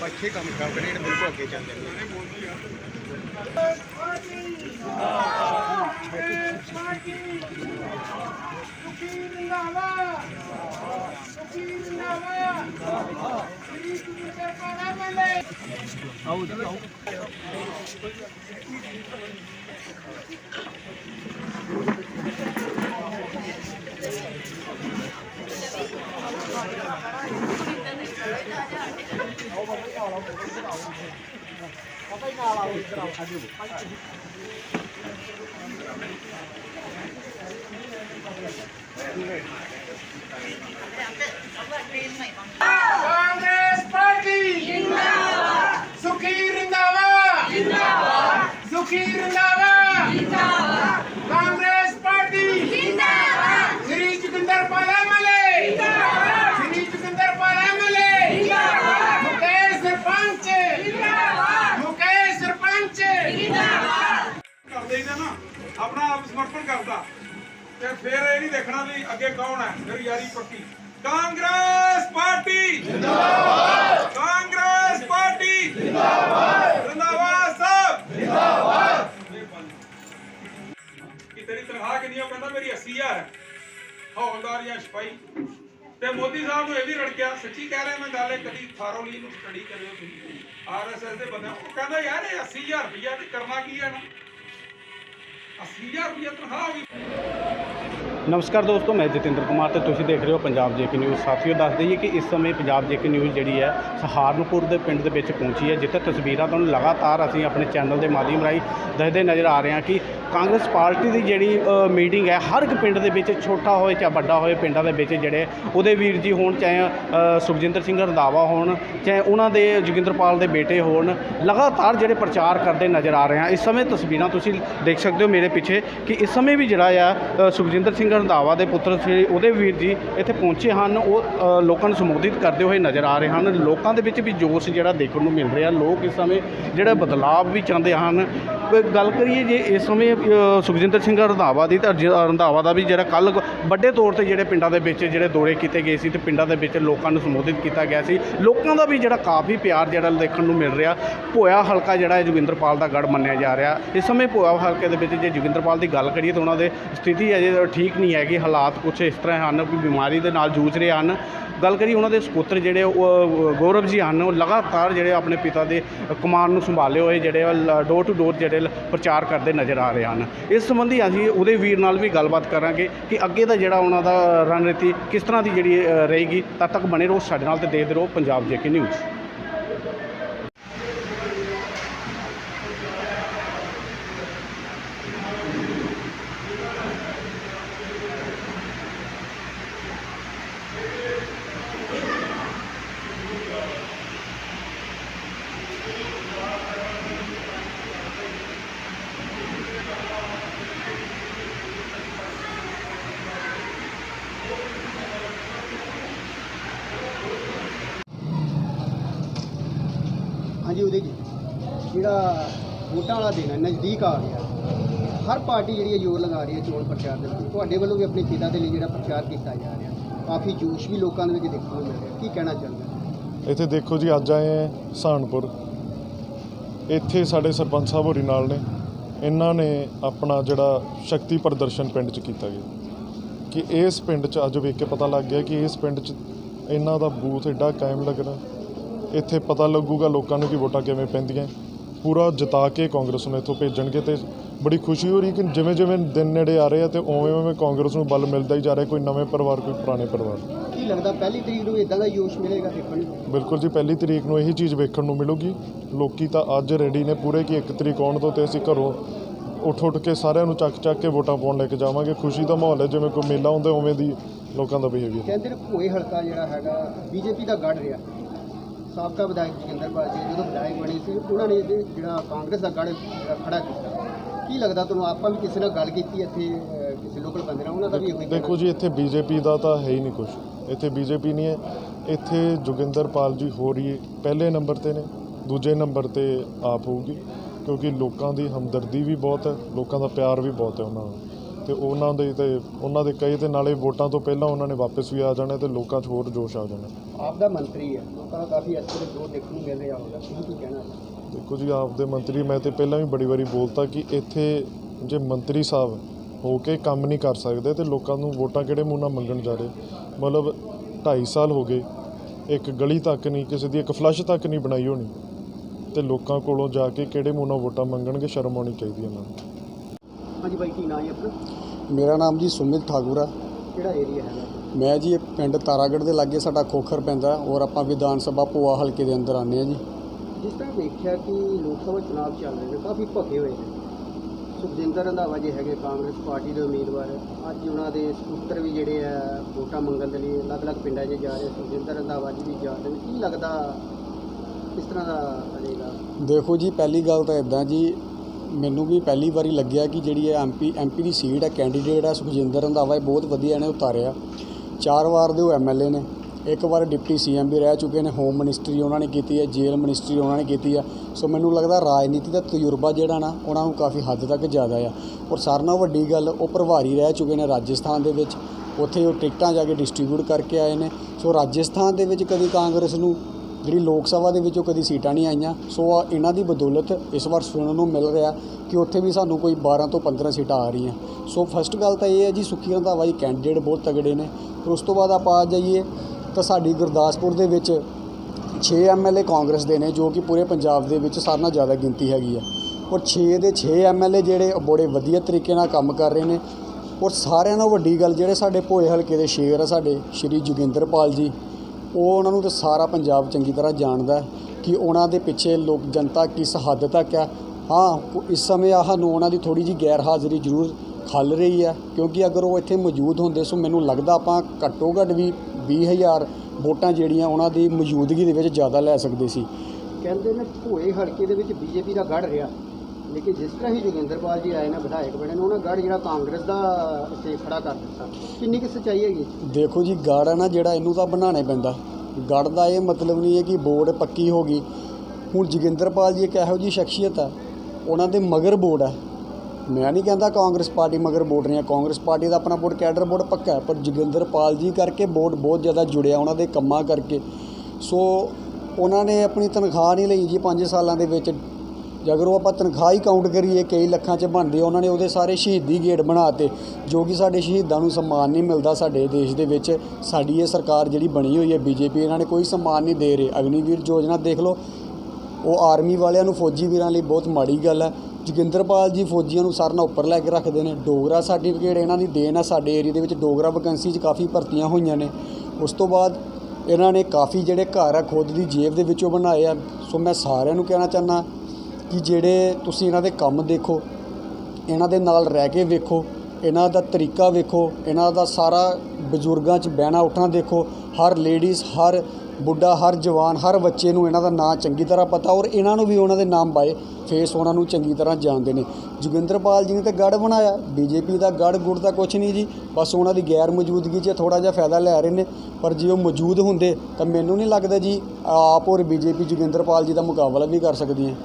ਪੱਛੇ ਕੰਮ ਕਰਦੇ ਨੇ ਜਿਹੜੇ ਬਿਲਕੁਲ ਅੱਗੇ ਚੱਲਦੇ ਨੇ। ਕਾਂਗਰਸ ਪਾਰਟੀ ਜਿੰਦਾਬਾਦ ਸੁਖੀ ਰੰਦਾਵਾ ਜਿੰਦਾਬਾਦ ਸੁਖੀ ਰੰਦਾਵਾ ਜਿੰਦਾਬਾਦ ਕਾਂਗਰਸ ਪਾਰਟੀ ਜਿੰਦਾਬਾਦ ਸ੍ਰੀ ਜੋਗਿੰਦਰ ਪਾਲਾ ਮਲੇ ਜਿੰਦਾਬਾਦ ਸ੍ਰੀ ਜੋਗਿੰਦਰ ਪਾਲਾ ਮਲੇ ਜਿੰਦਾਬਾਦ ਮੁਕੇਸ਼ ਸਰਪੰਚ ਜਿੰਦਾਬਾਦ ਮੁਕੇਸ਼ ਸਰਪੰਚ ਕਰਦੇ ਹੀ ਨਾ ਨਾ ਆਪਣਾ ਆਪ ਸਮਰਪਣ ਕਰਦਾ। ਤੇ ਫਿਰ ਇਹ ਨਹੀਂ ਦੇਖਣਾ ਵੀ ਅੱਗੇ ਕੌਣ ਹੈ ਫਿਰ ਯਾਰੀ ਪੱਕੀ। ਕਾਂਗਰਸ ਪਾਰਟੀ। ਜਿੰਦਾਬਾਦ ਕਾਂਗਰਸ ਪਾਰਟੀ। ਜਿੰਦਾਬਾਦ ਰੰਦਾਵਾ ਸਾਹਿਬ। ਜਿੰਦਾਬਾਦ ਕਿ ਤੇਰੀ ਤਨਖਾਹ ਕਿੰਨੀ ਆ? ਕਹਿੰਦਾ ਮੇਰੀ 80000 ਹੈ। ਹੌਲਦਾਰ ਜਾਂ ਸਿਪਾਹੀ। ਤੇ ਮੋਦੀ ਸਾਹਿਬ ਨੂੰ ਇਹ ਵੀ ਰੜਕਿਆ, ਸੱਚੀ ਕਹਿ ਰਿਹਾ ਮੈਂ ਗੱਲ ਇਹ ਕਦੀ ਥਾਰੋਲੀ ਨੂੰ ਸਟੱਡੀ ਕਰਿਓ ਤੁਸੀਂ। ਆਰਐਸਐਸ ਦੇ ਬੰਦੇ ਉਹ ਕਹਿੰਦਾ ਯਾਰ ਇਹ 80000 ਰੁਪਇਆ ਤੇ ਕਰਨਾ ਕੀ ਹੈ ਨਾ? 80000 ਰੁਪਇਆ ਤਨਖਾਹ ਹੋ ਨਮਸਕਾਰ ਦੋਸਤੋ ਮੈਂ ਜਤਿੰਦਰ ਕੁਮਾਰ ਤੇ ਤੁਸੀਂ ਦੇਖ ਰਹੇ ਹੋ ਪੰਜਾਬ ਜੇਕੇ ਨਿਊਜ਼ ਸਾਥੀਓ ਦੱਸ ਦਈਏ ਕਿ ਇਸ ਸਮੇਂ ਪੰਜਾਬ ਜੇਕੇ ਨਿਊਜ਼ ਜਿਹੜੀ ਹੈ ਸਹਾਰਨਪੁਰ ਦੇ ਪਿੰਡ ਦੇ ਵਿੱਚ ਪਹੁੰਚੀ ਹੈ ਜਿੱਥੇ ਤਸਵੀਰਾਂ ਤੁਹਾਨੂੰ ਲਗਾਤਾਰ ਅਸੀਂ ਆਪਣੇ ਚੈਨਲ ਦੇ ਮਾਧਿਅਮ ਰਾਹੀਂ ਦੱਸਦੇ ਨਜ਼ਰ ਆ ਰਹੇ ਹਾਂ ਕਿ ਕਾਂਗਰਸ ਪਾਰਟੀ ਦੀ ਜਿਹੜੀ ਮੀਟਿੰਗ ਹੈ, ਹਰ ਇੱਕ ਪਿੰਡ ਦੇ ਵਿੱਚ ਛੋਟਾ ਹੋਏ ਚਾਹੇ ਵੱਡਾ ਹੋਏ ਪਿੰਡਾਂ ਦੇ ਵਿੱਚ ਜਿਹੜੇ, ਉਹਦੇ ਵੀਰ ਜੀ ਹੋਣ, ਚਾਹੇ ਸੁਖਜਿੰਦਰ ਸਿੰਘ ਰੰਧਾਵਾ ਹੋਣ, ਚਾਹੇ ਉਹਨਾਂ ਦੇ ਜੋਗਿੰਦਰਪਾਲ ਦੇ ਬੇਟੇ ਹੋਣ, ਲਗਾਤਾਰ ਜਿਹੜੇ ਪ੍ਰਚਾਰ ਕਰਦੇ ਨਜ਼ਰ ਆ ਰਹੇ ਆ। ਇਸ ਸਮੇਂ ਤਸਵੀਰਾਂ ਤੁਸੀਂ ਦੇਖ ਸਕਦੇ ਹੋ ਮੇਰੇ ਪਿੱਛੇ ਕਿ ਇਸ ਸਮੇਂ ਵੀ ਜਿਹੜਾ ਆ ਸੁਖਜਿੰਦਰ ਸਿੰਘ ਰੰਧਾਵਾ ਦੇ ਪੁੱਤਰ ਸੀ, ਉਹਦੇ ਵੀਰ ਜੀ ਇੱਥੇ ਪਹੁੰਚੇ ਹਨ। ਉਹ ਲੋਕਾਂ ਨੂੰ ਸੰਬੋਧਿਤ ਕਰਦੇ ਹੋਏ ਨਜ਼ਰ ਆ ਰਹੇ ਹਨ। ਲੋਕਾਂ ਦੇ ਵਿੱਚ ਵੀ ਜੋਸ਼ ਜਿਹੜਾ ਦੇਖਣ ਨੂੰ ਮਿਲ ਰਿਹਾ। ਲੋਕ ਇਸ ਸਮੇਂ ਜਿਹੜਾ ਬਦਲਾਅ ਵੀ ਚਾਹੁੰਦੇ ਹਨ ਗੱਲ ਕਰੀਏ ਜੇ ਇਸ ਸਮੇਂ ਅ, ਸੁਖਜਿੰਦਰ ਸਿੰਘ ਰੰਧਾਵਾ ਦੀ ਤਾਂ ਜ- ਰੰਧਾਵਾ ਦਾ ਵੀ ਜਿਹੜਾ ਕੱਲ ਵੱਡੇ ਤੌਰ ਤੇ ਜਿਹੜੇ ਪਿੰਡਾਂ ਦੇ ਵਿੱਚ ਜਿਹੜੇ ਦੌਰੇ ਕੀਤੇ ਗਏ ਸੀ ਤੇ ਪਿੰਡਾਂ ਦੇ ਵਿੱਚ ਲੋਕਾਂ ਨੂੰ ਸੰਬੋਧਿਤ ਕੀਤਾ ਗਿਆ ਸੀ ਲੋਕਾਂ ਦਾ ਵੀ ਜਿਹੜਾ ਕਾਫੀ ਪਿਆਰ ਜਿਹੜਾ ਦੇਖਣ ਨੂੰ ਮਿਲ ਰਿਹਾ। ਭੋਇਆ ਹਲਕਾ ਜਿਹੜਾ ਹੈ ਜੋਗਿੰਦਰਪਾਲ ਦਾ ਗੜ ਮੰਨਿਆ ਜਾ ਰਿਹਾ। ਇਸ ਸਮੇਂ ਭੋਇਆ ਹਲਕੇ ਦੇ ਵਿੱਚ ਜੇ ਜੋਗਿੰਦਰਪਾਲ ਦੀ ਗੱਲ ਕਰੀਏ ਤਾਂ ਉਹਨਾਂ ਦੇ ਸਥਿਤੀ ਅਜੇ ਠੀਕ ਨਹੀਂ ਹੈਗੀ ਹਾਲਾਤ ਕੁਝ ਇਸ ਤਰ੍ਹਾਂ ਹਨ ਕਿ ਬਿਮਾਰੀ ਦੇ ਨਾਲ ਜੂਝ ਰਹੇ ਹਨ। ਗੱਲ ਕਰੀ ਉਹਨਾਂ ਦੇ ਸਪੁੱਤਰ ਜਿਹੜੇ ਉਹ ਗੌਰਵ ਜੀ ਹਨ, ਉਹ ਲਗਾਤਾਰ ਜਿਹੜੇ ਆਪਣੇ ਪਿਤਾ ਦੇ ਕਮਾਨ ਨੂੰ ਸੰਭਾਲੇ ਹੋਏ ਜਿਹੜੇ ਡੋਰ ਟੂ ਡੋਰ ਜਿਹੜੇ ਪ੍ਰਚਾਰ ਕਰਦੇ ਨਜ਼ਰ ਆ ਰਹੇ ਹਨ। ਇਸ ਸੰਬੰਧੀ ਅਸੀਂ ਉਹਦੇ ਵੀਰ ਨਾਲ ਵੀ ਗੱਲਬਾਤ ਕਰਾਂਗੇ ਕਿ ਅੱਗੇ ਦਾ ਜਿਹੜਾ ਉਹਨਾਂ ਦਾ ਰਣਨੀਤੀ ਕਿਸ ਤਰ੍ਹਾਂ ਦੀ ਜਿਹੜੀ ਰਹੇਗੀ, ਤਦ ਤੱਕ ਬਣੇ ਰਹੋ, ਸਾਡੇ ਨਾਲ ਤੇ ਦੇਖਦੇ ਰਹੋ ਪੰਜਾਬ ਜੇਕੇ ਨਿਊਜ਼। ਹਾਂਜੀ, ਉਹਦੇ ਜੀ ਜਿਹੜਾ ਵੋਟਾਂ ਵਾਲਾ ਦਿਨ ਹੈ ਨਜ਼ਦੀਕ ਆ ਰਿਹਾ। ਹਰ ਪਾਰਟੀ ਜਿਹੜੀ ਹੈ ਜ਼ੋਰ ਲਗਾ ਰਹੀ ਹੈ ਚੋਣ ਪ੍ਰਚਾਰ ਦੇ ਵਿੱਚ ਤੁਹਾਡੇ ਵੱਲੋਂ ਵੀ ਆਪਣੇ ਪਿਤਾ ਦੇ ਲਈ ਜਿਹੜਾ ਪ੍ਰਚਾਰ ਕੀਤਾ ਜਾ ਰਿਹਾ। ਕਾਫੀ ਜੋਸ਼ ਵੀ ਲੋਕਾਂ ਦੇ ਵਿੱਚ ਦੇਖਣ ਨੂੰ ਮਿਲ ਰਿਹਾ। ਕੀ ਕਹਿਣਾ ਚਾਹੁੰਦੇ ਇੱਥੇ ਦੇਖੋ ਜੀ, ਅੱਜ ਆਏ ਆ ਸਹਾਰਨਪੁਰ। ਇੱਥੇ ਸਾਡੇ ਸਰਪੰਚ ਸਾਹਿਬ ਹੋਰੀ ਨਾਲ ਨੇ। ਇਹਨਾਂ ਨੇ ਆਪਣਾ ਜਿਹੜਾ ਸ਼ਕਤੀ ਪ੍ਰਦਰਸ਼ਨ ਪਿੰਡ 'ਚ ਕੀਤਾ ਗਿਆ। ਕਿ ਇਸ ਪਿੰਡ 'ਚ ਅੱਜ ਵੇਖ ਕੇ ਪਤਾ ਲੱਗ ਗਿਆ ਕਿ ਇਸ ਪਿੰਡ 'ਚ ਇਹਨਾਂ ਦਾ ਬੂਥ ਐਡਾ ਕਾਇਮ ਲੱਗਣਾ। ਇੱਥੇ ਪਤਾ ਲੱਗੂਗਾ ਲੋਕਾਂ ਨੂੰ ਕਿ ਵੋਟਾਂ ਕਿਵੇਂ ਪੈਂਦੀਆਂ। ਪੂਰਾ ਜਿਤਾ ਕੇ ਕਾਂਗਰਸ ਨੂੰ ਇੱਥੋਂ ਭੇਜਣਗੇ ਤੇ ਬੜੀ ਖੁਸ਼ੀ ਹੋ ਰਹੀ ਕਿ ਜਿਵੇਂ ਜਿਵੇਂ ਦਿਨ ਨੇੜੇ ਆ ਰਹੇ ਆ ਤੇ ਉਵੇਂ ਉਵੇਂ ਕਾਂਗਰਸ ਨੂੰ ਬਲ ਮਿਲਦਾ ਹੀ ਜਾ ਰਿਹਾ ਕੋਈ ਨਵੇਂ ਪਰਿਵਾਰ ਕੋਈ ਪੁਰਾਣੇ ਪਰਿਵਾਰ। ਕੀ ਲੱਗਦਾ ਪਹਿਲੀ ਤਰੀਕ ਨੂੰ ਇਦਾਂ ਦਾ ਜੋਸ਼ ਮਿਲੇਗਾ ਦੇਖਣ ਨੂੰ? ਬਿਲਕੁਲ ਜੀ ਪਹਿਲੀ ਤਰੀਕ ਨੂੰ ਇਹੀ ਚੀਜ਼ ਵੇਖਣ ਨੂੰ ਮਿਲੂਗੀ। ਲੋਕੀ ਤਾਂ ਅੱਜ ਰੈਡੀ ਨੇ ਪੂਰੇ ਕਿ ਇੱਕ ਤਰੀਕ ਆਉਣ ਤੋਂ ਤੇ ਅਸੀਂ ਘਰੋਂ ਉੱਠ ਉੱਠ ਕੇ ਸਾਰਿਆਂ ਨੂੰ ਚੱਕ ਚੱਕ ਕੇ ਵੋਟਾਂ ਪਾਉਣ ਲੈ ਕੇ ਜਾਵਾਂਗੇ। ਖੁਸ਼ੀ ਦਾ ਮਾਹੌਲ ਹੈ ਜਿਵੇਂ ਕੋਈ ਮੇਲਾ ਹੁੰਦਾ ਉਵੇਂ ਦੀ ਲੋਕਾਂ ਦਾ ਬਿਹੇਵੀਅਰ ਕਹਿੰਦੇ ਨੇ ਭੋਏ ਹਲਕਾ ਜਿਹੜਾ ਹੈਗਾ ਬੀਜੇਪੀ ਦਾ ਗੜ ਰਿਹਾ। ਸਾਬਕਾ ਵਿਧਾਇਕ ਜੋਗਿੰਦਰਪਾਲ ਜੀ ਜਦੋਂ ਵਿਧਾਇਕ ਬਣੇ ਸੀ ਉਹਨਾਂ ਨੇ ਇਹਦੇ ਜਿਹੜਾ ਕਾਂਗਰਸ ਦਾ ਗੜ ਖੜਾ ਕੀਤਾ। ਕੀ ਲੱਗਦਾ ਤੁਹਾਨੂੰ ਆਪਾਂ ਵੀ ਕਿਸੇ ਨਾਲ ਗੱਲ ਕੀਤੀ ਇੱਥੇ ਅਹ, ਕਿਸੇ ਲੋਕਲ ਬੰਦੇ ਨਾਲ? ਉਹਨਾਂ ਦਾ ਵੀ ਇਹੋ ਦੇਖੋ ਜੀ ਇੱਥੇ ਬੀਜੇਪੀ ਦਾ ਤਾਂ ਹੈ ਹੀ ਨਹੀਂ ਕੁਝ ਇੱਥੇ ਬੀਜੇਪੀ ਨਹੀਂ ਹੈ। ਇੱਥੇ ਜੋਗਿੰਦਰਪਾਲ ਜੀ ਹੋ ਰਹੀ ਹੈ। ਪਹਿਲੇ ਨੰਬਰ ਤੇ ਨੇ ਦੂਜੇ ਨੰਬਰ ਤੇ ਆਪ ਹੋਊਗੀ। ਕਿਉਂਕਿ ਲੋਕਾਂ ਦੀ ਹਮਦਰਦੀ ਵੀ ਬਹੁਤ ਹੈ ਲੋਕਾਂ ਦਾ ਪਿਆਰ ਵੀ ਬਹੁਤ ਹੈ ਉਹਨਾਂ ਨੂੰ ਤੇ ਉਹਨਾਂ ਦੇ ਤੇ ਉਹਨਾਂ ਦੇ ਕਈ ਤੇ ਨਾਲੇ ਵੋਟਾਂ ਤੋਂ ਪਹਿਲਾਂ ਉਹਨਾਂ ਨੇ ਵਾਪਸ ਵੀ ਆ ਜਾਣਾ ਤੇ ਲੋਕਾਂ 'ਚ ਹੋਰ ਜੋਸ਼ ਆ ਜਾਣਾ। ਆਪ ਦਾ ਮੰਤਰੀ ਹੈ। ਲੋਕਾਂ ਦਾ ਕਾਫੀ ਤਰ੍ਹਾਂ ਜੋਰ ਦੇਖਣ ਨੂੰ ਮਿਲ ਰਿਹਾ ਹੋਗਾ ਕੀ ਕਹਿਣਾ? ਦੇਖੋ ਜੀ ਆਪ ਦੇ ਮੰਤਰੀ ਮੈਂ ਤੇ ਪਹਿਲਾਂ ਵੀ ਬੜੀ ਵਾਰੀ ਬੋਲਤਾ ਕਿ ਇੱਥੇ ਜੇ ਮੰਤਰੀ ਸਾਹਿਬ ਹੋ ਕੇ ਕੰਮ ਨਹੀਂ ਕਰ ਸਕਦੇ ਤੇ ਲੋਕਾਂ ਨੂੰ ਵੋਟਾਂ ਕਿਹੜੇ ਮੂੰਹ ਨਾਲ ਮੰਗਣ ਜਾ ਰਹੇ? ਮਤਲਬ 2.5 ਸਾਲ ਹੋ ਗਏ ਇੱਕ ਗਲੀ ਤੱਕ ਨਹੀਂ ਕਿਸੇ ਦੀ ਇੱਕ ਫਲੱਸ਼ ਤੱਕ ਨਹੀਂ ਬਣਾਈ ਹੋਣੀ। ਤੇ ਲੋਕਾਂ ਕੋਲੋਂ ਜਾ ਕੇ ਕਿਹੜੇ ਮੂੰਹ ਨਾਲ ਵੋਟਾਂ ਮੰਗਣਗੇ ਸ਼ਰਮ ਆਉਣੀ ਚਾਹੀਦੀ ਇਹਨਾਂ ਨੂੰ। ਹਾਂਜੀ ਬਾਈ ਕੀ ਨਾਂ ਹੈ ਆਪਣਾ? ਮੇਰਾ ਨਾਮ ਜੀ ਸੁਮਿਤ ਠਾਕੁਰ ਆ। ਕਿਹੜਾ ਏਰੀਆ ਹੈਗਾ? ਮੈਂ ਜੀ ਇਹ ਪਿੰਡ ਤਾਰਾਗੜ੍ਹ ਦੇ ਲਾਗੇ ਸਾਡਾ ਖੋਖਰ ਪੈਂਦਾ ਔਰ ਆਪਾਂ ਵਿਧਾਨ ਸਭਾ ਭੋਆ ਹਲਕੇ ਦੇ ਅੰਦਰ ਆਉਂਦੇ ਆ ਜੀ। ਜਿਸ ਤਰ੍ਹਾਂ ਦੇਖਿਆ ਕਿ ਲੋਕ ਸਭਾ ਚੁਣਾਵ ਚੱਲ ਰਹੇ ਨੇ ਕਾਫੀ ਭਖੇ ਹੋਏ ਨੇ। ਸੁਖਜਿੰਦਰ ਰੰਧਾਵਾ ਜੀ ਹੈਗੇ ਕਾਂਗਰਸ ਪਾਰਟੀ ਦੇ ਉਮੀਦਵਾਰ। ਅੱਜ ਉਹਨਾਂ ਦੇ ਸਪੁੱਤਰ ਵੀ ਜਿਹੜੇ ਆ ਵੋਟਾਂ ਮੰਗਣ ਦੇ ਲਈ ਅਲੱਗ-ਅਲੱਗ ਪਿੰਡਾਂ 'ਚ ਜਾ ਰਹੇ ਸੁਖਜਿੰਦਰ ਰੰਧਾਵਾ ਜੀ ਵੀ ਜਾ ਰਹੇ ਨੇ। ਕੀ ਲੱਗਦਾ ਕਿਸ ਤਰ੍ਹਾਂ ਦਾ ਰਹੇਗਾ ਦੇਖੋ ਜੀ ਪਹਿਲੀ ਗੱਲ ਤਾਂ ਇਦਾਂ ਜੀ ਮੈਨੂੰ ਵੀ ਪਹਿਲੀ ਵਾਰੀ ਲੱਗਿਆ ਕਿ ਜਿਹੜੀ ਇਹ ਐਮਪੀ ਐਮਪੀ ਦੀ ਸੀਟ ਹੈ ਕੈਂਡੀਡੇਟ ਹੈ, ਸੁਖਜਿੰਦਰ ਰੰਧਾਵਾ, ਇਹ ਬਹੁਤ ਵਧੀਆ ਇਹਨੇ ਉਤਾਰਿਆ। ਚਾਰ ਵਾਰ ਦੇ ਉਹ ਐਮਐਲਏ ਨੇ। ਇੱਕ ਵਾਰ ਡਿਪਟੀ ਸੀਐਮ ਵੀ ਰਹਿ ਚੁੱਕੇ ਨੇ, ਹੋਮ ਮਿਨਿਸਟਰੀ ਉਹਨਾਂ ਨੇ ਕੀਤੀ ਹੈ, ਜੇਲ੍ਹ ਮਿਨਿਸਟਰੀ ਉਹਨਾਂ ਨੇ ਕੀਤੀ ਹੈ। ਸੋ ਮੈਨੂੰ ਲੱਗਦਾ ਰਾਜਨੀਤੀ ਦਾ ਤਜਰਬਾ ਜਿਹੜਾ ਨਾ, ਉਹਨਾਂ ਨੂੰ ਕਾਫੀ ਹੱਦ ਤੱਕ ਜ਼ਿਆਦਾ ਆ। ਔਰ ਸਾਰਿਆਂ ਨਾਲੋਂ ਵੱਡੀ ਗੱਲ, ਉਹ ਪ੍ਰਭਾਰੀ ਰਹਿ ਚੁੱਕੇ ਨੇ ਰਾਜਸਥਾਨ ਦੇ ਵਿੱਚ। ਉੱਥੇ ਉਹ ਟਿਕਟਾਂ ਜਾ ਕੇ ਡਿਸਟ੍ਰੀਬਿਊਟ ਕਰਕੇ ਆਏ ਨੇ। ਸੋ ਰਾਜਸਥਾਨ ਦੇ ਵਿੱਚ ਕਦੀ ਕਾਂਗਰਸ ਨੂੰ ਜਿਹੜੀ ਲੋਕ ਸਭਾ ਦੇ ਵਿੱਚੋਂ ਕਦੀ ਸੀਟਾਂ ਨਹੀਂ ਆਈਆਂ, ਸੋ ਆ ਇਹਨਾਂ ਦੀ ਬਦੌਲਤ ਇਸ ਵਾਰ ਸੁਣਨ ਨੂੰ ਮਿਲ ਰਿਹਾ ਕਿ ਉੱਥੇ ਵੀ ਸਾਨੂੰ ਕੋਈ 12 ਤੋਂ 15 ਸੀਟਾਂ ਆ ਰਹੀਆਂ। ਸੋ ਫਸਟ ਗੱਲ ਤਾਂ ਇਹ ਹੈ ਜੀ ਸੁੱਖੀ ਰੰਧਾਵਾ ਜੀ ਕੈਂਡੀਡੇਟ ਬਹੁਤ ਤਗੜੇ ਨੇ। ਫਿਰ ਉਸ ਤੋਂ ਬਾਅਦ ਆਪਾਂ ਆ ਜਾਈਏ ਤਾਂ ਸਾਡੀ ਗੁਰਦਾਸਪੁਰ ਦੇ ਵਿੱਚ 6 ਐਮਐਲਏ ਕਾਂਗਰਸ ਦੇ ਨੇ, ਜੋ ਕਿ ਪੂਰੇ ਪੰਜਾਬ ਦੇ ਵਿੱਚ ਸਾਰਿਆਂ ਨਾਲੋਂ ਜ਼ਿਆਦਾ ਗਿਣਤੀ ਹੈਗੀ ਆ। ਔਰ 6 ਦੇ 6 ਐਮਐਲਏ ਜਿਹੜੇ ਬੜੇ ਵਧੀਆ ਤਰੀਕੇ ਨਾਲ ਕੰਮ ਕਰ ਰਹੇ ਨੇ। ਔਰ ਸਾਰਿਆਂ ਨਾਲੋਂ ਵੱਡੀ ਗੱਲ ਜਿਹੜੇ ਸਾਡੇ ਭੋਏ ਹਲਕੇ ਦੇ ਸ਼ੇਰ ਆ ਸਾਡੇ, ਸ਼੍ਰੀ ਜੋਗਿੰਦਰਪਾਲ ਜੀ। ਉਹ ਉਹਨਾਂ ਨੂੰ ਤਾਂ ਸਾਰਾ ਪੰਜਾਬ ਚੰਗੀ ਤਰ੍ਹਾਂ ਜਾਣਦਾ ਕਿ ਉਹਨਾਂ ਦੇ ਪਿੱਛੇ ਲੋਕ ਜਨਤਾ ਕਿਸ ਹੱਦ ਤੱਕ ਹੈ। ਹਾਂ, ਇਸ ਸਮੇਂ ਆਹ ਨੂੰ ਉਹਨਾਂ ਦੀ ਥੋੜੀ ਜੀ ਗੈਰ ਹਾਜ਼ਰੀ ਜ਼ਰੂਰ ਖੱਲ ਰਹੀ ਹੈ, ਕਿਉਂਕਿ ਅਗਰ ਉਹ ਇੱਥੇ ਮੌਜੂਦ ਹੁੰਦੇ ਸੋ ਮੈਨੂੰ ਲੱਗਦਾ ਆਪਾਂ ਘੱਟੋ ਘੱਟ ਵੀ 20000 ਵੋਟਾਂ ਜਿਹੜੀਆਂ ਉਹਨਾਂ ਦੀ ਮੌਜੂਦਗੀ ਦੇ ਵਿੱਚ ਜ਼ਿਆਦਾ ਲੈ ਸਕਦੇ ਸੀ। ਕਹਿੰਦੇ ਨੇ ਭੋਏ ਹਲਕੇ ਦੇ ਵਿੱਚ ਬੀਜੇਪੀ ਦਾ ਗੜ ਰਿਹਾ। ਲੇਕਿਨ ਜਿਸ ਤਰ੍ਹਾਂ ਹੀ ਜੋਗਿੰਦਰਪਾਲ ਜੀ ਆਏ ਨੇ, ਵਿਧਾਇਕ ਬਣੇ ਨੇ, ਉਹਨਾਂ ਗੜ ਜਿਹੜਾ ਕਾਂਗਰਸ ਦਾ ਇੱਥੇ ਖੜਾ ਕਰ ਦਿੱਤਾ। ਕਿੰਨੀ ਕਿ ਸੱਚਾਈ ਹੈਗੀ? ਦੇਖੋ ਜੀ ਗੜ ਹੈ ਨਾ ਜਿਹੜਾ, ਇਹਨੂੰ ਤਾਂ ਬਣਾਉਣਾ ਪੈਂਦਾ। ਗੜ ਦਾ ਇਹ ਮਤਲਬ ਨਹੀਂ ਹੈ ਕਿ ਬੋਰਡ ਪੱਕੀ ਹੋ ਗਈ। ਹੁਣ ਜੋਗਿੰਦਰਪਾਲ ਜੀ ਇੱਕ ਇਹੋ ਜੀ ਸ਼ਖਸੀਅਤ ਹੈ, ਉਹਨਾਂ ਦੇ ਮਗਰ ਬੋਰਡ ਹੈ। ਮੈਂ ਨਹੀਂ ਕਹਿੰਦਾ ਕਾਂਗਰਸ ਪਾਰਟੀ ਮਗਰ ਬੋਰਡ ਨਹੀਂ ਹੈ, ਕਾਂਗਰਸ ਪਾਰਟੀ ਦਾ ਆਪਣਾ ਬੋਰਡ, ਕੈਡਰ ਬੋਰਡ ਪੱਕਾ ਹੈ, ਪਰ ਜੋਗਿੰਦਰਪਾਲ ਜੀ ਕਰਕੇ ਬੋਰਡ ਬਹੁਤ ਜ਼ਿਆਦਾ ਜੁੜਿਆ ਉਹਨਾਂ ਦੇ ਕੰਮਾਂ ਕਰਕੇ। ਸੋ ਉਹਨਾਂ ਨੇ ਆਪਣੀ ਤਨਖਾਹ ਨਹੀਂ ਲਈ ਜੀ 5 ਸਾਲਾਂ ਦੇ ਵਿੱਚ। ਜੇ ਅਗਰ ਉਹ ਆਪਾਂ ਤਨਖਾਹ ਹੀ ਕਾਊਂਟ ਕਰੀਏ, ਕਈ ਲੱਖਾਂ 'ਚ ਬਣਦੇ ਉਹਨਾਂ ਨੇ ਉਹਦੇ ਸਾਰੇ ਸ਼ਹੀਦੀ ਗੇਟ ਬਣਾਤੇ ਜੋ ਕਿ ਸਾਡੇ ਸ਼ਹੀਦਾਂ ਨੂੰ ਸਨਮਾਨ ਨਹੀਂ ਮਿਲਦਾ ਸਾਡੇ ਦੇਸ਼ ਦੇ ਵਿੱਚ, ਸਾਡੀ ਇਹ ਸਰਕਾਰ ਜਿਹੜੀ ਬਣੀ ਹੋਈ ਹੈ ਬੀਜੇਪੀ ਇਹਨਾਂ ਨੇ ਕੋਈ ਸਨਮਾਨ ਨਹੀਂ ਦੇ ਰਹੇ। ਅਗਨੀਵੀਰ ਯੋਜਨਾ ਦੇਖ ਲਓ, ਉਹ ਆਰਮੀ ਵਾਲਿਆਂ ਨੂੰ, ਫੌਜੀ ਵੀਰਾਂ ਲਈ ਬਹੁਤ ਮਾੜੀ ਗੱਲ ਹੈ। ਜੋਗਿੰਦਰਪਾਲ ਜੀ ਫੌਜੀਆਂ ਨੂੰ ਸਾਰਿਆਂ ਨਾਲੋਂ ਉੱਪਰ ਲੈ ਕੇ ਰੱਖਦੇ ਨੇ, ਡੋਗਰਾ ਸਰਟੀਫਿਕੇਟ ਇਹਨਾਂ ਦੀ ਦੇਣ ਆ ਸਾਡੇ ਏਰੀਆ ਦੇ ਵਿੱਚ, ਡੋਗਰਾ ਵੈਕੈਂਸੀ 'ਚ ਕਾਫੀ ਭਰਤੀਆਂ ਹੋਈਆਂ ਨੇ। ਉਸ ਤੋਂ ਬਾਅਦ ਇਹਨਾਂ ਨੇ ਕਾਫੀ ਜਿਹੜੇ ਘਰ ਆ, ਖੁਦ ਦੀ ਜੇਬ ਦੇ ਵਿੱਚੋਂ ਬਣਾਏ ਆ। ਸੋ ਮੈਂ ਸਾਰਿਆਂ ਨੂੰ ਕਹਿਣਾ ਚਾਹੁੰਦਾ ਕਿ ਜਿਹੜੇ ਤੁਸੀਂ ਇਹਨਾਂ ਦੇ ਕੰਮ ਦੇਖੋ, ਇਹਨਾਂ ਦੇ ਨਾਲ ਰਹਿ ਕੇ ਵੇਖੋ, ਇਹਨਾਂ ਦਾ ਤਰੀਕਾ ਵੇਖੋ, ਇਹਨਾਂ ਦਾ ਸਾਰਾ ਬਜ਼ੁਰਗਾਂ 'ਚ ਬਹਿਣਾ ਉੱਠਣਾ ਦੇਖੋ, ਹਰ ਲੇਡੀਜ਼ ਹਰ ਬੁੱਢਾ, ਹਰ ਜਵਾਨ, ਹਰ ਬੱਚੇ ਨੂੰ ਇਹਨਾਂ ਦਾ ਨਾਂ ਚੰਗੀ ਤਰ੍ਹਾਂ ਪਤਾ ਔਰ ਇਹਨਾਂ ਨੂੰ ਵੀ ਉਹਨਾਂ ਦੇ ਨਾਮ ਬਾਏ ਫੇਸ ਉਹਨਾਂ ਨੂੰ ਚੰਗੀ ਤਰ੍ਹਾਂ ਜਾਣਦੇ ਨੇ। ਜੋਗਿੰਦਰਪਾਲ ਜੀ ਨੇ ਤਾਂ ਗੜ ਬਣਾਇਆ ਬੀਜੇਪੀ ਦਾ ਗੜ ਗੁੜ ਦਾ ਕੁਝ ਨਹੀਂ ਜੀ, ਬਸ ਉਹਨਾਂ ਦੀ ਗੈਰ ਮੌਜੂਦਗੀ 'ਚ ਥੋੜਾ ਜਿਹਾ ਫਾਇਦਾ ਲੈ ਰਹੇ ਨੇ, ਪਰ ਜੇ ਉਹ ਮੌਜੂਦ ਹੁੰਦੇ ਤਾਂ ਮੈਨੂੰ ਨਹੀਂ ਲੱਗਦਾ ਜੀ, ਆਪ ਔਰ ਬੀਜੇਪੀ ਜੋਗਿੰਦਰਪਾਲ ਜੀ ਦਾ ਮੁਕਾਬਲਾ ਵੀ ਕਰ ਸਕਦੀ ਹੈ